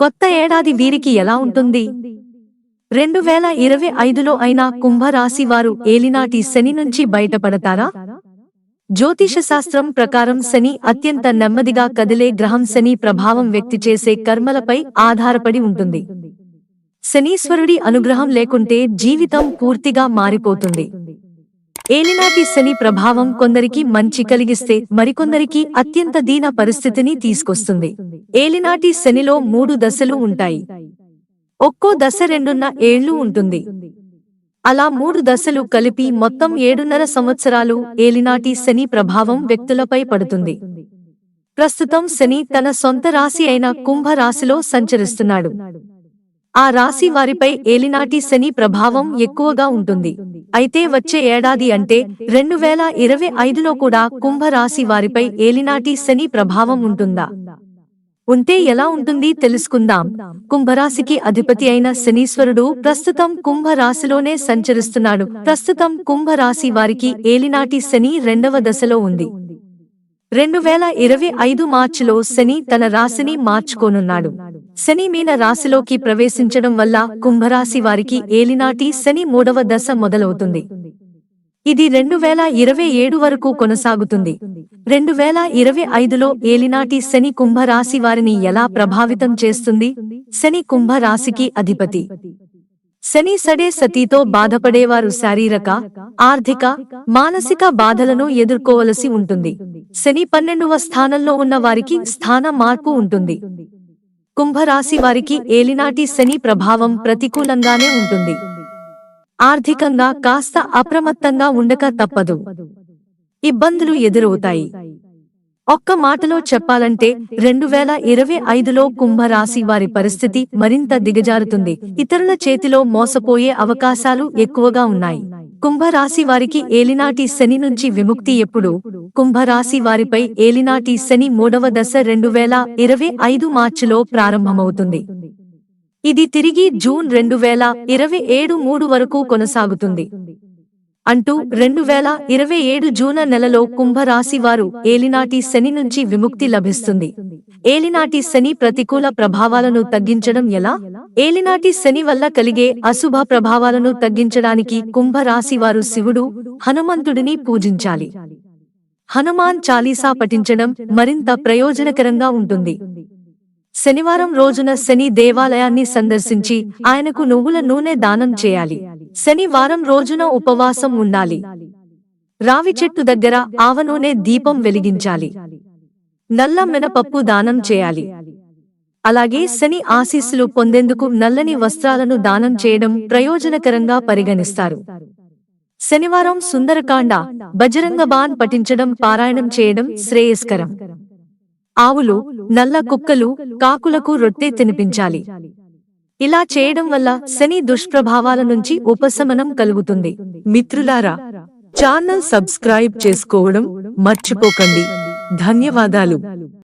కొత్త ఏడాది వీరికి ఎలా ఉంటుంది? రెండు వేల ఇరవై ఐదులో అయినా కుంభరాశి వారు ఏలినాటి శని నుంచి బయటపడతారా? జ్యోతిష శాస్త్రం ప్రకారం శని అత్యంత నెమ్మదిగా కదిలే గ్రహం శని ప్రభావం వ్యక్తి చేసే కర్మలపై ఆధారపడి ఉంటుంది. శనీశ్వరుడి అనుగ్రహం లేకుంటే జీవితం పూర్తిగా మారిపోతుంది. ఏలినాటి శని ప్రభావం కొందరికి మంచి కలిగిస్తే మరికొందరికి అత్యంత దీన పరిస్థితిని తీసుకొస్తుంది. ఏలినాటి శనిలో మూడు దశలు ఉంటాయి. ఒక్కో దశ రెండున్న ఏళ్ళు ఉంటుంది. అలా మూడు దశలు కలిపి మొత్తం ఏడున్నర సంవత్సరాలు ఏలినాటి శని ప్రభావం వ్యక్తులపై పడుతుంది. ప్రస్తుతం శని తన సొంత రాశి అయిన కుంభ రాశిలో సంచరిస్తున్నాడు. ఆ రాశి వారిపై ఏలినాటి శని ప్రభావం ఎక్కువగా ఉంటుంది. అయితే వచ్చే ఏడాది అంటే రెండు వేల ఇరవై ఐదులో కూడా కుంభ రాశి వారిపై ఏలినాటి శని ప్రభావం ఉంటుందా? ఉంటే ఎలా ఉంటుంది తెలుసుకుందాం. కుంభరాశికి అధిపతి అయిన శనీశ్వరుడు ప్రస్తుతం కుంభ రాశిలోనే సంచరిస్తున్నాడు. ప్రస్తుతం కుంభ రాశి వారికి ఏలినాటి శని రెండవ దశలో ఉంది. రెండు వేల ఇరవై ఐదు మార్చిలో శని తన రాశిని మార్చుకోనున్నాడు. శని మీన రాశిలోకి ప్రవేశించడం వల్ల కుంభరాశి వారికి ఏలినాటి శని మూడవ దశ మొదలవుతుంది. ఇది రెండు వేల ఇరవై ఏడు వరకు కొనసాగుతుంది. రెండు వేల ఇరవై ఐదులో ఏలినాటి శని కుంభరాశి వారిని ఎలా ప్రభావితం చేస్తుంది? శని కుంభరాశికి అధిపతి. శని సడే సతీతో బాధపడేవారు శారీరక ఆర్థిక మానసిక బాధలను ఎదుర్కోవలసి ఉంటుంది. శని పన్నెండవ స్థానంలో ఉన్న వారికి స్థాన మార్పు ఉంటుంది. కుంభరాశి వారికి ఏలినాటి శని ప్రభావం ప్రతికూలంగానే ఉంటుంది. ఆర్థికంగా కాస్త అప్రమత్తంగా ఉండక తప్పదు. ఇబ్బందులు ఎదురవుతాయి. ఒక్క మాటలో చెప్పాలంటే రెండు వేల ఇరవై ఐదులో కుంభరాశి వారి పరిస్థితి మరింత దిగజారుతుంది. ఇతరుల చేతిలో మోసపోయే అవకాశాలు ఎక్కువగా ఉన్నాయి. కుంభరాశి వారికి ఏలినాటి శని నుంచి విముక్తి ఎప్పుడు? కుంభరాశి వారిపై ఏలినాటి శని మూడవ దశ రెండు వేల ఇరవై ఐదు మార్చిలో ప్రారంభమవుతుంది. ఇది తిరిగి జూన్ రెండు వేల ఇరవై ఏడు మూడు వరకు కొనసాగుతుంది. అంటూ రెండు వేల ఇరవై ఏడు జూన నెలలో కుంభరాశి వారు ఏలినాటి శని నుంచి విముక్తి లభిస్తుంది. ఏలినాటి శని ప్రతికూల ప్రభావాలను తగ్గించడం ఎలా? ఏలినాటి శని వల్ల కలిగే అశుభ ప్రభావాలను తగ్గించడానికి కుంభరాశి వారు శివుడు హనుమంతుడిని పూజించాలి. హనుమాన్ చాలీసా పఠించడం మరింత ప్రయోజనకరంగా ఉంటుంది. శనివారం రోజున శని దేవాలయాన్ని సందర్శించి ఆయనకు నువ్వుల నూనె దానం చేయాలి. శనివారం రోజున ఉపవాసం ఉండాలి. రావి చెట్టు దగ్గర ఆవ నూనె దీపం వెలిగించాలి. నల్ల మినపప్పు దానం చేయాలి. అలాగే శని ఆశీస్సులు పొందేందుకు నల్లని వస్త్రాలను దానం చేయడం ప్రయోజనకరంగా పరిగణిస్తారు. శనివారం సుందరకాండ బజరంగబాన్ పఠించడం పారాయణం చేయడం శ్రేయస్కరం. ఆవులు నల్ల కుక్కలు కాకులకు రొట్టె తినిపించాలి. ఇలా చేయడం వల్ల శని దుష్ప్రభావాల నుంచి ఉపశమనం కలుగుతుంది. మిత్రులారా ఛానల్ సబ్స్క్రైబ్ చేసుకోవడం మర్చిపోకండి. ధన్యవాదాలు.